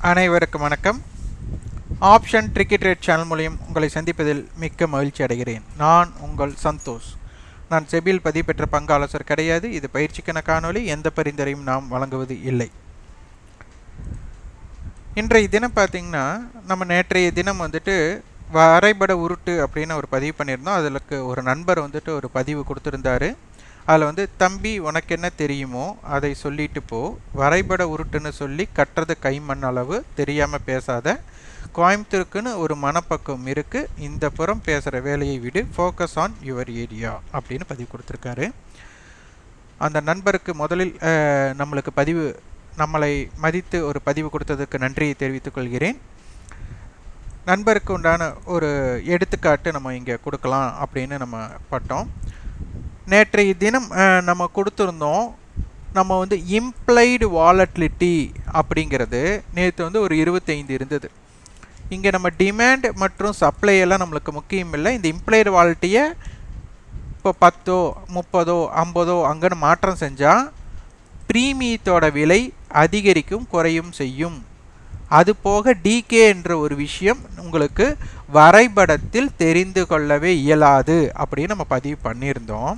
அனைவருக்கும் வணக்கம். Option tricky trade channel மூலியம் உங்களை சந்திப்பதில் மிக்க மகிழ்ச்சி அடைகிறேன். நான் உங்கள் சந்தோஷ். நான் செபியில் பதிவு பெற்ற பங்காலோசர் கிடையாது. இது பயிற்சிக்கான காணொளி. எந்த பரிந்துரையும் நாம் வழங்குவது இல்லை. இன்றைய தினம் பார்த்திங்கன்னா நம்ம நேற்றைய தினம் வந்துட்டு வரைபட உருட்டு அப்படின்னு ஒரு பதிவு பண்ணியிருந்தோம். அதற்கு ஒரு நண்பர் வந்துட்டு ஒரு பதிவு கொடுத்துருந்தாரு. அதில் வந்து தம்பி உனக்கு என்ன தெரியுமோ அதை சொல்லிட்டு போ. வரைபட உருட்டுன்னு சொல்லி கட்டுறது கைமண் அளவு தெரியாமல் பேசாத. கோயம்புத்தூருக்குன்னு ஒரு மனப்பக்கம் இருக்குது இந்த புறம் பேசுகிற வேலையை விடு. ஃபோக்கஸ் ஆன் யுவர் ஏரியா அப்படின்னு பதிவு கொடுத்துருக்காரு. அந்த நண்பருக்கு முதலில் நம்மளுக்கு பதிவு நம்மளை மதித்து ஒரு பதிவு கொடுத்ததுக்கு நன்றியை தெரிவித்துக் கொள்கிறேன். நண்பருக்கு உண்டான ஒரு எடுத்துக்காட்டு நம்ம இங்கே கொடுக்கலாம் அப்படின்னு நம்ம பட்டோம். நேற்றைய தினம் நம்ம கொடுத்துருந்தோம் நம்ம வந்து இம்ப்ளைடு வாலட்லிட்டி அப்படிங்கிறது நேற்று வந்து ஒரு இருபத்தைந்து இருந்தது. இங்கே நம்ம டிமாண்ட் மற்றும் சப்ளை எல்லாம் நம்மளுக்கு முக்கியம் இல்லை. இந்த இம்ப்ளைடு வாலட்டியை இப்போ பத்தோ முப்பதோ ஐம்பதோ அங்கன்னு மாற்றம் செஞ்சால் ப்ரீமியத்தோட விலை அதிகரிக்கும் குறையும் செய்யும். அது போக டிகே என்ற ஒரு விஷயம் உங்களுக்கு வரைபடத்தில் தெரிந்து கொள்ளவே இயலாது அப்படின்னு நம்ம பதிவு பண்ணியிருந்தோம்.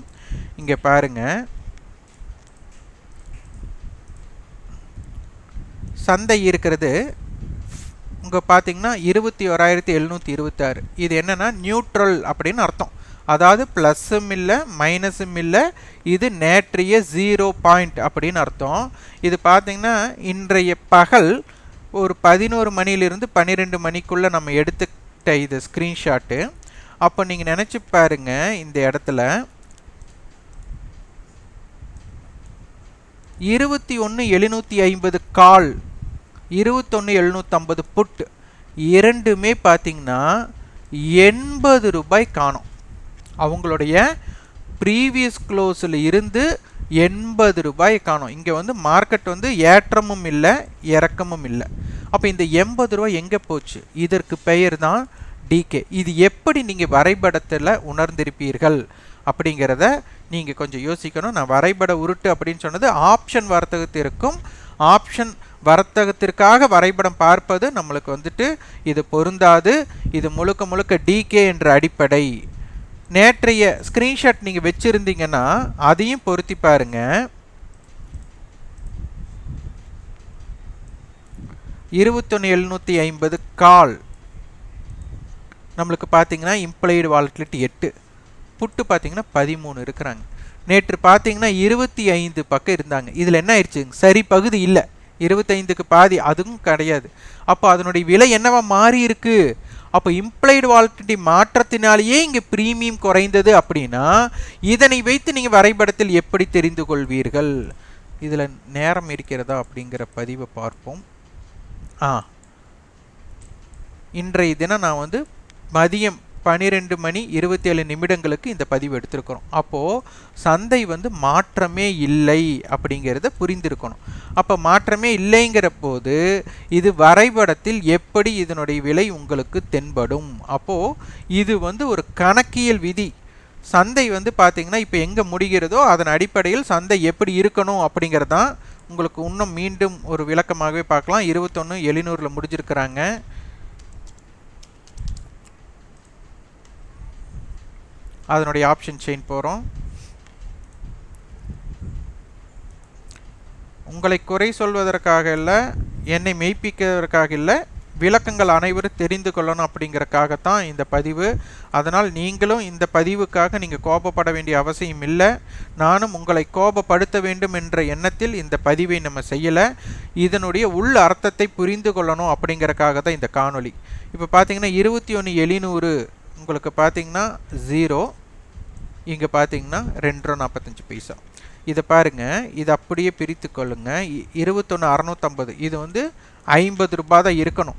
இங்கே பாருங்க. சந்தை இருக்கிறது. இங்கே பார்த்தீங்கன்னா இருபத்தி ஓராயிரத்தி எழுநூற்றி இருபத்தாறு. இது என்னென்னா நியூட்ரல் அப்படின்னு அர்த்தம். அதாவது ப்ளஸ்ஸும் இல்லை மைனஸும் இல்லை இது நேற்றைய ஜீரோ பாயிண்ட் அப்படின்னு அர்த்தம். இது பார்த்தீங்கன்னா இன்றைய பகல் ஒரு பதினோரு மணிலிருந்து பன்னிரெண்டு மணிக்குள்ளே நம்ம எடுத்துக்கிட்ட இது ஸ்க்ரீன்ஷாட்டு அப்போ நீங்கள் நினச்சி பாருங்க இந்த இடத்துல இருபத்தி ஒன்று எழுநூற்றி ஐம்பது கால் இருபத்தொன்று எழுநூற்றம்பது புட் இரண்டுமே பார்த்தீங்கன்னா எண்பது ரூபாய் காணும். அவங்களுடைய ப்ரீவியஸ் க்ளோஸில் இருந்து எண்பது ரூபாய் காணும். இங்கே வந்து மார்க்கெட் வந்து ஏற்றமும் இல்லை இறக்கமும் இல்லை. அப்போ இந்த எண்பது ரூபாய் எங்கே போச்சு? இதற்கு பெயர் தான் டிகே இது எப்படி நீங்கள் வரைபடத்தில் உணர்ந்திருப்பீர்கள்? அப்படிங்கிறத நீங்கள் கொஞ்சம் யோசிக்கணும். நான் வரைபட உருட்டு அப்படின்னு சொன்னது ஆப்ஷன் வர்த்தகத்திற்கும் ஆப்ஷன் வர்த்தகத்திற்காக வரைபடம் பார்ப்பது நம்மளுக்கு வந்துட்டு இது பொருந்தாது. இது முழுக்க முழுக்க டிகே என்ற அடிப்படை. நேற்றைய ஸ்க்ரீன்ஷாட் நீங்கள் வச்சுருந்தீங்கன்னா அதையும் பொருத்தி பாருங்க. இருபத்தொன்று எழுநூற்றி ஐம்பது கால். நம்மளுக்கு பார்த்தீங்கன்னா இம்ப்ளைடு வாலட்டிலிட்டி எட்டு. புட்டு பார்த்தீங்கன்னா பதிமூணு இருக்கிறாங்க. நேற்று பார்த்தீங்கன்னா இருபத்தி ஐந்து பக்கம் இருந்தாங்க. இதில் என்ன ஆயிடுச்சுங்க? சரி பகுதி இல்லை. இருபத்தைந்துக்கு பாதி அதுவும் கிடையாது. அப்போ அதனுடைய விலை என்னவா மாறி இருக்கு? அப்போ இம்ப்ளைடு வாலட்டிலிட்டி மாற்றத்தினாலேயே இங்கே ப்ரீமியம் குறைந்தது அப்படின்னா இதனை வைத்து நீங்கள் வரைபடத்தில் எப்படி தெரிந்து கொள்வீர்கள்? இதில் நேரம் இருக்கிறதா அப்படிங்கிற பதிவை பார்ப்போம். ஆ. இன்றைய தினம் நான் வந்து மதியம் பன்னிரெண்டு மணி இருபத்தேழு நிமிடங்களுக்கு இந்த பதிவு எடுத்திருக்கிறோம். அப்போது சந்தை வந்து மாற்றமே இல்லை அப்படிங்கிறத புரிந்திருக்கணும். அப்போ மாற்றமே இல்லைங்கிற போது இது வரைபடத்தில் எப்படி இதனுடைய விலை உங்களுக்கு தென்படும்? அப்போது இது வந்து ஒரு கணக்கியல் விதி. சந்தை வந்து பார்த்திங்கன்னா இப்போ எங்கே முடிகிறதோ அதன் அடிப்படையில் சந்தை எப்படி இருக்கணும் அப்படிங்கிறது தான் உங்களுக்கு இன்னும் மீண்டும் ஒரு விளக்கமாகவே பார்க்கலாம். இருபத்தொன்று எழுநூறில் முடிஞ்சிருக்கிறாங்க. அதனுடைய ஆப்ஷன் செயின் போகிறோம் உங்களை குறை சொல்வதற்காக இல்லை என்னை மெய்ப்பிக்கிறதற்காக இல்லை விளக்கங்கள் அனைவரும் தெரிந்து கொள்ளணும் அப்படிங்கிறக்காகத்தான் இந்த பதிவு. அதனால் நீங்களும் இந்த பதிவுக்காக நீங்கள் கோபப்பட வேண்டிய அவசியம் இல்லை. நானும் உங்களை கோபப்படுத்த வேண்டும் என்ற எண்ணத்தில் இந்த பதிவை நம்ம செய்யலை. இதனுடைய உள் அர்த்தத்தை புரிந்து கொள்ளணும் அப்படிங்கிறக்காக தான் இந்த காணொளி. இப்போ பார்த்தீங்கன்னா இருபத்தி ஒன்று எழுநூறு உங்களுக்கு பார்த்தீங்கன்னா ஜீரோ இங்கே பார்த்தீங்கன்னா ரெண்டு ரூபா நாற்பத்தஞ்சு பைசா. இதை பாருங்க இதை அப்படியே பிரித்து கொள்ளுங்கள் இருபத்தொன்று அறநூற்றம்பது இது வந்து ஐம்பது ரூபாய் தான் இருக்கணும்.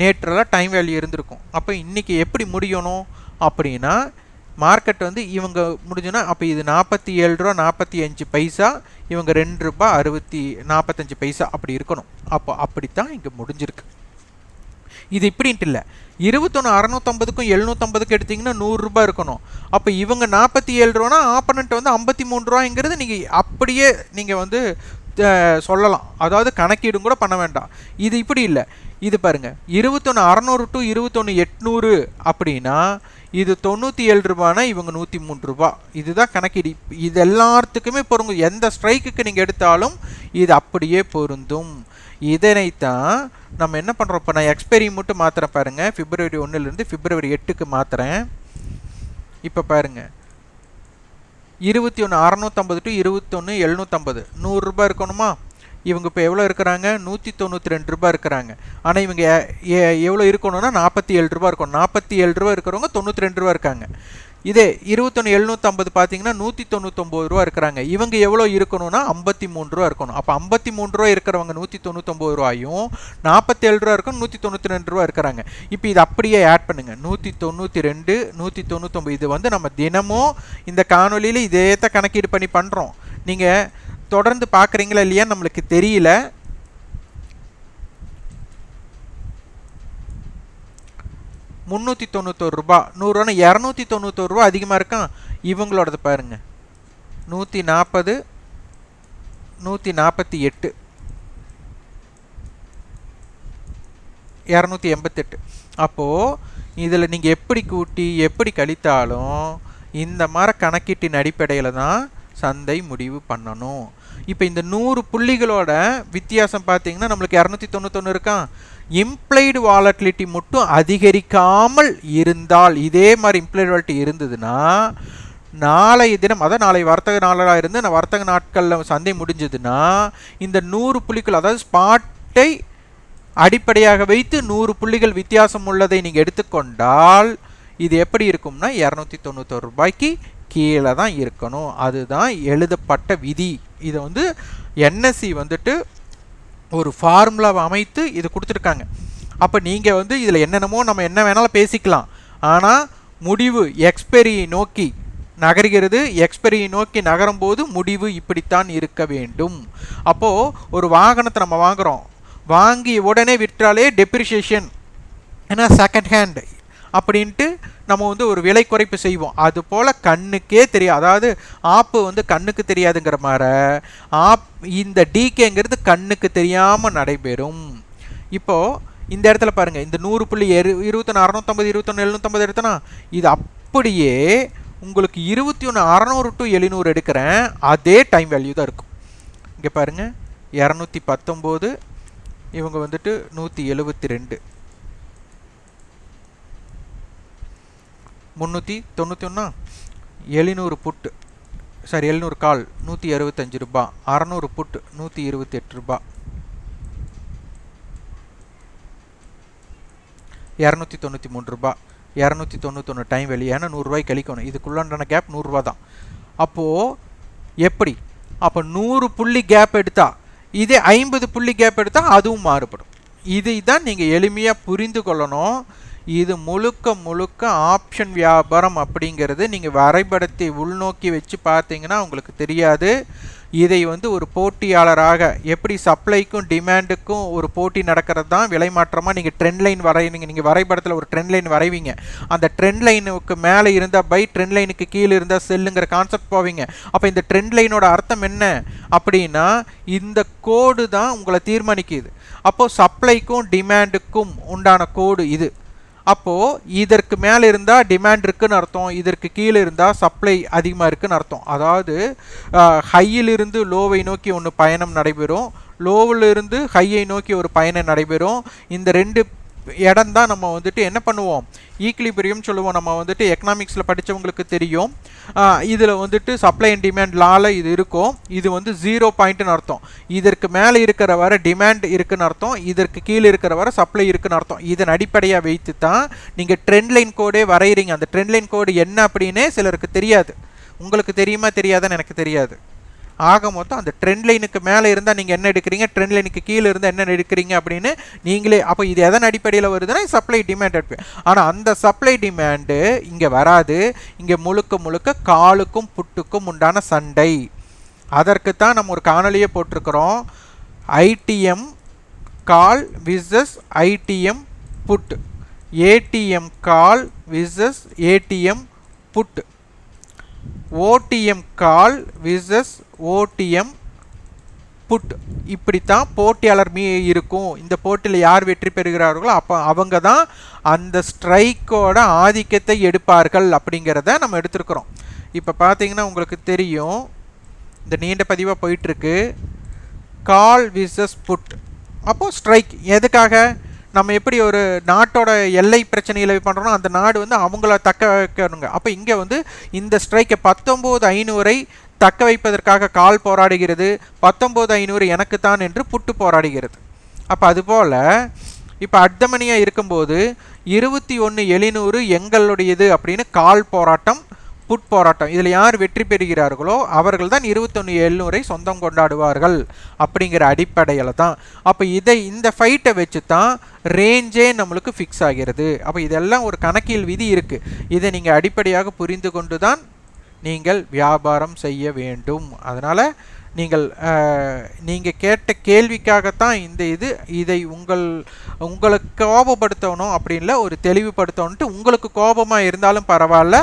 நேற்றெல்லாம் டைம் வேல்யூ இருந்திருக்கும். அப்போ இன்றைக்கி எப்படி முடியணும்? அப்படின்னா மார்க்கெட் வந்து இவங்க முடிஞ்சுன்னா அப்போ இது நாற்பத்தி ஏழு ரூபா நாற்பத்தி அஞ்சு பைசா இவங்க ரெண்டு ரூபா அறுபத்தி நாற்பத்தஞ்சு பைசா அப்படி இருக்கணும். அப்போ அப்படித்தான் இங்கே முடிஞ்சிருக்கு. இது இப்படின்ட்டு இல்லை. இருபத்தொன்று அறநூற்றம்பதுக்கும் எழுநூற்றம்பதுக்கு எடுத்தீங்கன்னா நூறுரூபா இருக்கணும். அப்போ இவங்க நாற்பத்தி ஏழு ரூபானா ஆப்பனண்ட் வந்து ஐம்பத்தி மூணு ரூபாங்கிறது நீங்கள் அப்படியே நீங்கள் வந்து சொல்லலாம். அதாவது கணக்கீடும் கூட பண்ண வேண்டாம். இது இப்படி இல்லை. இது பாருங்க. இருபத்தொன்று அறநூறு டு இருபத்தொன்று எட்நூறு அப்படின்னா இது தொண்ணூற்றி ஏழு ரூபானா இவங்க நூற்றி மூணு ரூபா. இதுதான் கணக்கீடு. இது எல்லாத்துக்குமே பொருந்தும். எந்த ஸ்ட்ரைக்குக்கு நீங்கள் எடுத்தாலும் இது அப்படியே பொருந்தும். இதனைத்தான் நம்ம என்ன பண்ணுறோம் இப்போ நான் எக்ஸ்பைரி மட்டும் மாத்திரேன் பாருங்கள் பிப்ரவரி ஒன்றுலேருந்து பிப்ரவரி எட்டுக்கு மாத்திரேன் இப்போ பாருங்கள் இருபத்தி ஒன்று அறநூற்றம்பது டு இருபத்தொன்று எழுநூற்றம்பது நூறுரூபா இருக்கணுமா? இவங்க இப்போ எவ்வளோ இருக்கிறாங்க? நூற்றி தொண்ணூற்றி ரெண்டு ரூபா இருக்கிறாங்க. ஆனால் இவங்க எவ்வளோ இருக்கணும்னா நாற்பத்தி ஏழு ரூபா இருக்கணும் நாற்பத்தி ஏழு ரூபா இருக்கிறவங்க தொண்ணூற்றி ரெண்டு ரூபா இருக்காங்க. இதே இருபத்தொன்று எழுநூற்றம்பது பார்த்தீங்கன்னா நூற்றி தொண்ணூத்தொம்பது ரூபா இருக்கிறாங்க. இவங்க எவ்வளோ இருக்கணும்னா ஐம்பத்தி மூணு ரூபா இருக்கணும். அப்போ ஐம்பத்தி மூணு ரூபா இருக்கிறவங்க நூற்றி தொண்ணூத்தொம்பது ரூபாயும் நாற்பத்தேழு ரூபா இருக்கும் நூற்றி தொண்ணூற்றி ரெண்டு ரூபா இருக்கிறாங்க. இப்போ இது அப்படியே ஆட் பண்ணுங்க. நூற்றி தொண்ணூற்றி ரெண்டு நூற்றி தொண்ணூத்தொம்பது இது வந்து நம்ம தினமும் இந்த காணொலியில் இதே தான் கணக்கீடு பண்ணி பண்ணுறோம் நீங்கள் தொடர்ந்து பார்க்குறீங்களா இல்லையா நம்மளுக்கு தெரியல. முந்நூற்றி தொண்ணூத்தொரு ரூபா. நூறுரூவா இரநூத்தி தொண்ணூத்தோரு ரூபா அதிகமாக இருக்கான் இவங்களோடது பாருங்க. நூற்றி நாற்பது நூற்றி நாற்பத்தி எட்டு. இரநூத்தி எண்பத்தெட்டு. அப்போது இதில் நீங்கள் எப்படி கூட்டி எப்படி கழித்தாலும் இந்த மாதிரி கணக்கீட்டின் அடிப்படையில் தான் சந்தை முடிவு பண்ணணும். இப்போ இந்த நூறு புள்ளிகளோட வித்தியாசம் பார்த்தீங்கன்னா நம்மளுக்கு இரநூத்தி தொண்ணூத்தொன்று இருக்கான் இம்ப்ளைடு வாலட்டிலிட்டி மட்டும் அதிகரிக்காமல் இருந்தால் இதே மாதிரி இம்ப்ளைடு வாலட்டி இருந்ததுன்னா நாளைய தினம் அதாவது நாளை வர்த்தக நாளாக இருந்து நான் வர்த்தக நாட்களில் சந்தை முடிஞ்சதுன்னா இந்த நூறு புள்ளிகள் அதாவது ஸ்பாட்டை அடிப்படையாக வைத்து நூறு புள்ளிகள் வித்தியாசம் உள்ளதை நீங்கள் எடுத்துக்கொண்டால் இது எப்படி இருக்கும்னா இரநூத்தி தொண்ணூத்தொரு ரூபாய்க்கு கீழே தான் இருக்கணும். அதுதான் எழுதப்பட்ட விதி. இதை வந்து என்எஸ்சி வந்துட்டு ஒரு ஃபார்முலாவை அமைத்து இது கொடுத்துருக்காங்க. அப்போ நீங்கள் வந்து இதில் என்னென்னமோ நம்ம என்ன வேணாலும் பேசிக்கலாம். ஆனால் முடிவு எக்ஸ்பெரியை நோக்கி நகர்கிறது எக்ஸ்பெரியை நோக்கி நகரும்போது முடிவு இப்படித்தான் இருக்க வேண்டும். அப்போது ஒரு வாகனத்தை நம்ம வாங்குகிறோம் வாங்கி உடனே விற்றாலே டெப்ரிஷியேஷன் ஏன்னா செகண்ட் ஹேண்ட் அப்படின்ட்டு நம்ம வந்து ஒரு விலை குறைப்பு செய்வோம். அது போல் கண்ணுக்கே தெரியும் அதாவது ஆப்பு வந்து கண்ணுக்கு தெரியாதுங்கிற மாதிரி ஆப் இந்த டிகேங்கிறது கண்ணுக்கு தெரியாமல் நடைபெறும். இப்போது இந்த இடத்துல பாருங்கள் இந்த நூறு புள்ளி எரு இருபத்தொன்று அறநூற்றம்பது இருபத்தொன்று எழுநூற்றம்பது எடுத்தனா இது அப்படியே உங்களுக்கு இருபத்தி ஒன்று அறநூறு டு எழுநூறு எடுக்கிறேன் அதே டைம் வேல்யூ தான் இருக்கும். இங்கே பாருங்கள் இரநூத்தி பத்தொம்போது இவங்க வந்துட்டு நூற்றி எழுபத்தி ரெண்டு. முந்நூற்றி தொண்ணூற்றி ஒன்றா எழுநூறு புட்டு சாரி எழுநூறு கால் நூற்றி அறுபத்தஞ்சு ரூபா. அறநூறு புட்டு நூற்றி இருபத்தி எட்டு ரூபா. இரநூத்தி தொண்ணூற்றி மூணு ரூபா. இரநூத்தி தொண்ணூத்தொன்று டைம் வெளியே ஏன்னா நூறுரூவாய் கழிக்கணும். இதுக்குள்ளான கேப் நூறுரூவா தான். அப்போது எப்படி? அப்போ நூறு புள்ளி கேப் எடுத்தால் இதே ஐம்பது புள்ளி கேப் எடுத்தால் அதுவும் மாறுபடும். இதை தான் நீங்கள் எளிமையாக புரிந்து கொள்ளணும். இது முழுக்க முழுக்க ஆப்ஷன் வியாபாரம் அப்படிங்கிறது நீங்கள் வரைபடத்தை உள்நோக்கி வச்சு பார்த்தீங்கன்னா உங்களுக்கு தெரியாது. இதை வந்து ஒரு போட்டியாளராக எப்படி சப்ளைக்கும் டிமாண்டுக்கும் ஒரு போட்டி நடக்கிறது தான் விலை மாற்றமாக நீங்கள் ட்ரெண்ட் லைன் வரைவீங்க நீங்கள் வரைபடத்தில் ஒரு ட்ரெண்ட் லைன் வரைவீங்க. அந்த ட்ரெண்ட் லைனுக்கு மேலே இருந்தால் பை ட்ரெண்ட் லைனுக்கு கீழே இருந்தால் செல்லுங்கிற கான்செப்ட் போவீங்க. அப்போ இந்த ட்ரெண்ட் லைனோட அர்த்தம் என்ன அப்படின்னா இந்த கோடு தான் உங்களை தீர்மானிக்குது. அப்போது சப்ளைக்கும் டிமாண்டுக்கும் உண்டான கோடு இது. அப்போது இதற்கு மேலே இருந்தால் டிமாண்ட் இருக்குதுன்னு அர்த்தம் இதற்கு கீழே இருந்தால் சப்ளை அதிகமாக இருக்குன்னு அர்த்தம். அதாவது ஹையிலிருந்து லோவை நோக்கி ஒன்று பயணம் நடைபெறும் லோவிலிருந்து ஹையை நோக்கி ஒரு பயணம் நடைபெறும். இந்த ரெண்டு இடம் தான் நம்ம வந்துட்டு என்ன பண்ணுவோம்? ஈக்லிபிரியம் சொல்லுவோம். நம்ம வந்துட்டு எக்கனாமிக்ஸில் படித்தவங்களுக்கு தெரியும். இதில் வந்துட்டு சப்ளை அண்ட் டிமாண்ட் லால இது இருக்கும். இது வந்து ஜீரோ பாயிண்ட்னு அர்த்தம். இதற்கு மேலே இருக்கிற வர டிமாண்ட் இருக்குன்னு அர்த்தம். இதற்கு கீழே இருக்கிற வர சப்ளை இருக்குன்னு அர்த்தம். இதன் அடிப்படையாக வைத்து தான் நீங்கள் ட்ரெண்ட் லைன் கோடே வரைகிறீங்க அந்த ட்ரெண்ட் லைன் கோடு என்ன அப்படின்னே சிலருக்கு தெரியாது. உங்களுக்கு தெரியுமா தெரியாதான்னு எனக்கு தெரியாது. ஆக மொத்தம் அந்த ட்ரெண்ட் லைனுக்கு மேலே இருந்தால் நீங்கள் என்ன எடுக்கிறீங்க? ட்ரெண்ட் லைனுக்கு கீழே இருந்தால் என்ன எடுக்கிறீங்க அப்படின்னு நீங்களே அப்போ இது எதன் அடிப்படையில் வருதுன்னா சப்ளை டிமாண்ட் எடுப்பேன் ஆனால் அந்த சப்ளை டிமாண்டு இங்கே வராது. இங்கே முழுக்க முழுக்க காலுக்கும் புட்டுக்கும் உண்டான சண்டை. அதற்கு தான் நம்ம ஒரு காணொலியை போட்டிருக்கிறோம். ITM call versus ITM put. ATM call versus ATM put. OTM call versus OTM put. இப்படித்தான் போட்டியாளர் மீ இருக்கும். இந்த போட்டியில் யார் வெற்றி பெறுகிறார்களோ அப்போ அவங்க தான் அந்த ஸ்ட்ரைக்கோட ஆதிக்கத்தை எடுப்பார்கள் அப்படிங்கிறத நம்ம எடுத்திருக்கிறோம். இப்போ பார்த்தீங்கன்னா உங்களுக்கு தெரியும். இந்த நீண்ட பதிவாக போயிட்டுருக்கு கால் விசஸ் புட். அப்போது ஸ்ட்ரைக். எதுக்காக? நம்ம எப்படி ஒரு நாட்டோட எல்லை பிரச்சனையில் பண்ணுறோம் அந்த நாடு வந்து அவங்கள தக்க வைக்கணுங்க. அப்போ இங்கே வந்து இந்த ஸ்ட்ரைக்கை பத்தொம்போது ஐநூறை தக்க வைப்பதற்காக கால் போராடுகிறது. பத்தொம்போது ஐநூறு எனக்குத்தான் என்று புட்டு போராடுகிறது. அப்போ அதுபோல் இப்போ அர்த்தமணியாக இருக்கும்போது இருபத்தி ஒன்று எழுநூறு எங்களுடையது அப்படின்னு கால் போராட்டம் புட் போராட்டம் இதில் யார் வெற்றி பெறுகிறார்களோ அவர்கள் தான் இருபத்தொன்று எழுநூறை சொந்தம் கொண்டாடுவார்கள் அப்படிங்கிற அடிப்படையில் தான். அப்போ இதை இந்த ஃபைட்டை வச்சு தான் ரேஞ்சே நம்மளுக்கு ஃபிக்ஸ் ஆகிறது. அப்போ இதெல்லாம் ஒரு கணக்கியல் விதி இருக்குது இதை நீங்கள் அடிப்படையாக புரிந்து கொண்டு தான் நீங்கள் வியாபாரம் செய்ய வேண்டும். அதனால் நீங்கள் நீங்கள் கேட்ட கேள்விக்காகத்தான் இந்த இது இதை உங்கள் உங்களுக்கு கோபப்படுத்தணும் அப்படின்ல ஒரு தெளிவுபடுத்தணுன்ட்டு உங்களுக்கு கோபமாக இருந்தாலும் பரவாயில்ல.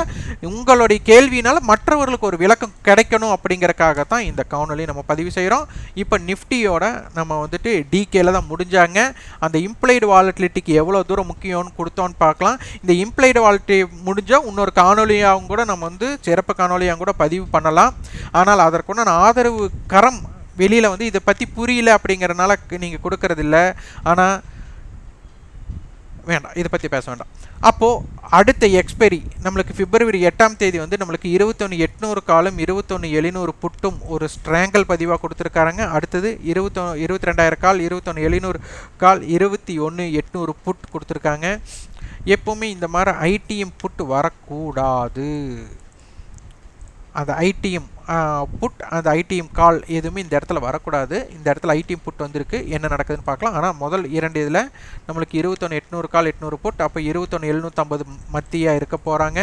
உங்களுடைய கேள்வினால் மற்றவர்களுக்கு ஒரு விளக்கம் கிடைக்கணும் அப்படிங்கிறக்காகத்தான் இந்த காணொலி நம்ம பதிவு செய்கிறோம் இப்போ நிஃப்டியோட நம்ம வந்துட்டு டிகேல தான் முடிஞ்சாங்க. அந்த இம்ப்ளைடு வாலட்டிலிட்டிக்கு எவ்வளோ தூரம் முக்கியம்னு கொடுத்தோன்னு பார்க்கலாம். இந்த இம்ப்ளைடு வாலட்டி முடிஞ்சால் இன்னொரு காணொலியாகவும் கூட நம்ம வந்து சிறப்பு காணொலியாக கூட பதிவு பண்ணலாம். ஆனால் அதற்குண்டான ஆதரவு கரம் வெளியில் வந்து இதை பற்றி புரியல அப்படிங்கிறனால நீங்கள் கொடுக்கறதில்ல. ஆனால் வேண்டாம் இதை பற்றி பேச வேண்டாம். அப்போது அடுத்த எக்ஸ்பைரி நம்மளுக்கு பிப்ரவரி எட்டாம் தேதி வந்து நம்மளுக்கு இருபத்தொன்று எட்நூறு காலும் இருபத்தொன்று எழுநூறு புட்டும் ஒரு ஸ்ட்ராங்கல் பதிவாக கொடுத்துருக்காங்க அடுத்தது இருபத்தொ இருபத்தி ரெண்டாயிரம் கால் இருபத்தொன்று எழுநூறு கால் இருபத்தி ஒன்று எட்நூறு புட் கொடுத்துருக்காங்க. எப்போவுமே இந்த மாதிரி ஐடிஎம் புட் வரக்கூடாது. அந்த ஐடிஎம் புட் அந்த ஐடிஎம் கால் எதுவுமே இந்த இடத்துல வரக்கூடாது. இந்த இடத்துல ஐடிஎம் புட் வந்திருக்கு. என்ன நடக்குதுன்னு பார்க்கலாம். ஆனால் முதல் இரண்டு இதில் நம்மளுக்கு இருபத்தொன்று எட்நூறு கால் எட்நூறு புட் அப்போ இருபத்தொன்று எழுநூற்றம்பது மத்தியாக இருக்க போகிறாங்க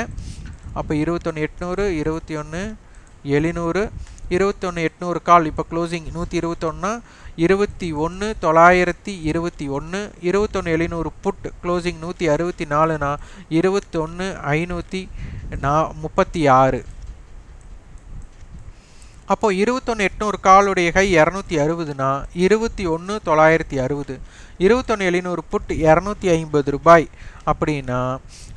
அப்போ இருபத்தொன்று எட்நூறு இருபத்தி ஒன்று எழுநூறு இருபத்தொன்று எட்நூறு கால் இப்போ க்ளோசிங் நூற்றி இருபத்தொன்னா இருபத்தி ஒன்று தொள்ளாயிரத்தி இருபத்தி ஒன்று இருபத்தொன்று எழுநூறு புட் க்ளோசிங் நூற்றி அறுபத்தி நாலுனா இருபத்தொன்று ஐநூற்றி நா முப்பத்தி ஆறு. அப்போது இருபத்தொன்று எட்நூறு காலுடைய கை இரநூத்தி அறுபதுனா இருபத்தி ஒன்று தொள்ளாயிரத்தி அறுபது. இருபத்தொன்று எழுநூறு புட் இரநூத்தி ஐம்பது ரூபாய். அப்படின்னா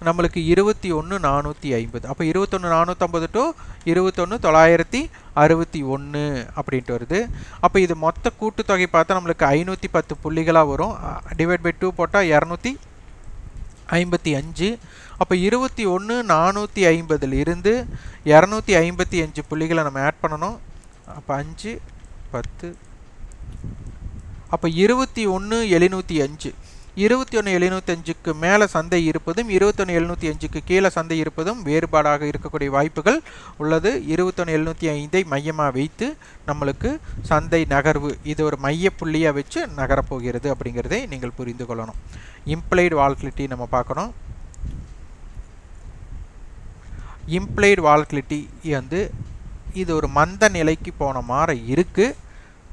நம்மளுக்கு இருபத்தி ஒன்று நானூற்றி ஐம்பது. அப்போ இருபத்தொன்று நானூற்றம்பது டு இருபத்தொன்று தொள்ளாயிரத்தி அறுபத்தி ஒன்று அப்படின்ட்டு வருது. அப்போ இது மொத்த கூட்டுத்தொகை பார்த்தா நம்மளுக்கு ஐநூற்றி பத்து புள்ளிகளாக வரும். டிவைட் பை டூ போட்டால் இரநூத்தி ஐம்பத்தி அஞ்சு அப்போ இருபத்தி ஒன்று நானூற்றி ஐம்பதில் இருந்து இரநூத்தி ஐம்பத்தி அஞ்சு புள்ளிகளை நம்ம ஆட் பண்ணணும். அப்போ அஞ்சு பத்து அப்போ இருபத்தி ஒன்று எழுநூற்றி அஞ்சு. இருபத்தி ஒன்று எழுநூத்தஞ்சுக்கு மேலே சந்தை இருப்பதும் இருபத்தொன்று எழுநூற்றி அஞ்சுக்கு கீழே சந்தை இருப்பதும் வேறுபாடாக இருக்கக்கூடிய வாய்ப்புகள் உள்ளது. இருபத்தொன்று எழுநூற்றி ஐந்தை மையமாக வைத்து நம்மளுக்கு சந்தை நகர்வு இது ஒரு மைய புள்ளியாக வச்சு நகரப்போகிறது அப்படிங்கிறதை நீங்கள் புரிந்து கொள்ளணும். இம்ப்ளைடு வால்டிலிட்டி நம்ம பார்க்கணும். இம்ப்ளைடு வால்டிலிட்டி வந்து இது ஒரு மந்த நிலைக்கு போன மாதிரி இருக்குது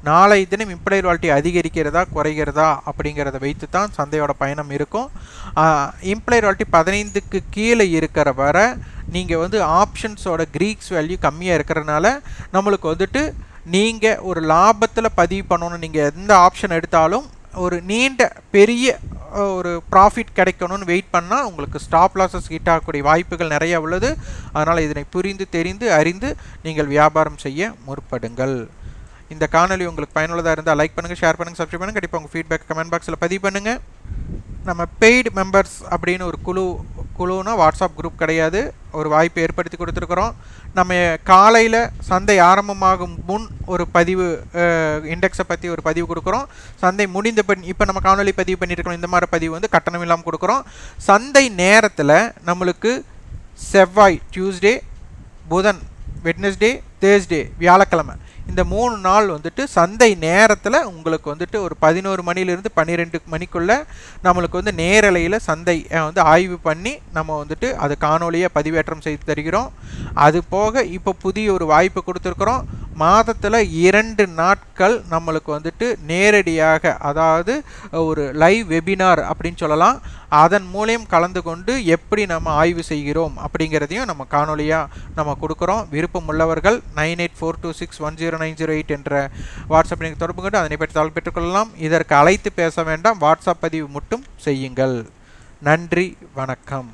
நாளை தினம் இம்ப்ளாயர் வால்ட்டி அதிகரிக்கிறதா குறைகிறதா அப்படிங்கிறத வைத்து தான் சந்தையோட பயணம் இருக்கும். இம்ப்ளாயர் வால்ட்டி பதினைந்துக்கு கீழே இருக்கிற வர நீங்கள் வந்து ஆப்ஷன்ஸோட க்ரீக்ஸ் வேல்யூ கம்மியாக இருக்கிறனால நம்மளுக்கு வந்துட்டு நீங்கள் ஒரு லாபத்தில் பதிவு பண்ணணும் நீங்கள் எந்த ஆப்ஷன் எடுத்தாலும் ஒரு நீண்ட பெரிய ஒரு ப்ராஃபிட் கிடைக்கணும்னு வெயிட் பண்ணால் உங்களுக்கு ஸ்டாப் லாஸஸ் ஹிட் ஆகக்கூடிய வாய்ப்புகள் நிறையா உள்ளது. அதனால் இதனை புரிந்து தெரிந்து அறிந்து நீங்கள் வியாபாரம் செய்ய முற்படுங்கள். இந்த காணொலி உங்களுக்கு பயனுள்ளதாக இருந்தால் லைக் பண்ணுங்கள் ஷேர் பண்ணுங்கள் சப்ஸ்கிரைப் பண்ணுங்கள் கண்டிப்பாக உங்கள் ஃபீட்பேக் கமெண்ட் பாக்ஸில் பதிவு பண்ணுங்கள் நம்ம பெய்டு மெம்பர்ஸ் அப்படின்னு ஒரு குழு குழுனா வாட்ஸ்அப் குரூப் கிடையாது. ஒரு வாய்ப்பு ஏற்படுத்தி கொடுத்துருக்குறோம். நம்ம காலையில் சந்தை ஆரம்பமாகும் முன் ஒரு பதிவு இண்டெக்ஸை பற்றி ஒரு பதிவு கொடுக்குறோம். சந்தை முடிந்த பின் இப்போ நம்ம காணொலி பதிவு பண்ணியிருக்கோம் இந்த மாதிரி பதிவு வந்து கட்டணம் இல்லாமல் கொடுக்குறோம். சந்தை நேரத்தில் நம்மளுக்கு செவ்வாய் டியூஸ்டே புதன் வெட்னஸ்டே தேர்ஸ்டே வியாழக்கிழமை. இந்த மூணு நாள் வந்துட்டு சந்தை நேரத்தில் உங்களுக்கு வந்துட்டு ஒரு பதினோரு மணிலேருந்து பன்னிரெண்டு மணிக்குள்ளே நம்மளுக்கு வந்து நேரலையில் சந்தை வந்து ஆய்வு பண்ணி நம்ம வந்துட்டு அது காணொலியை பதிவேற்றம் செய்து தருகிறோம். அது போக இப்போ புதிய ஒரு வாய்ப்பு கொடுத்துருக்குறோம். மாதத்தில் இரண்டு நாட்கள் நம்மளுக்கு வந்துட்டு நேரடியாக அதாவது ஒரு லைவ் வெபினார் அப்படின்னு சொல்லலாம். அதன் மூலியம் கலந்து கொண்டு எப்படி நம்ம ஆய்வு செய்கிறோம் அப்படிங்கிறதையும் நம்ம காணொலியாக நம்ம கொடுக்குறோம். விருப்பம் உள்ளவர்கள் nine eight four two six one zero nine zero eight என்ற வாட்ஸ்அப் நீங்கள் தொடர்பு கொண்டு அதனை பற்றி தகவல் பெற்றுக்கொள்ளலாம். இதற்கு அழைத்து பேச வேண்டாம். வாட்ஸ்அப் பதிவு மட்டும் செய்யுங்கள். நன்றி. வணக்கம்.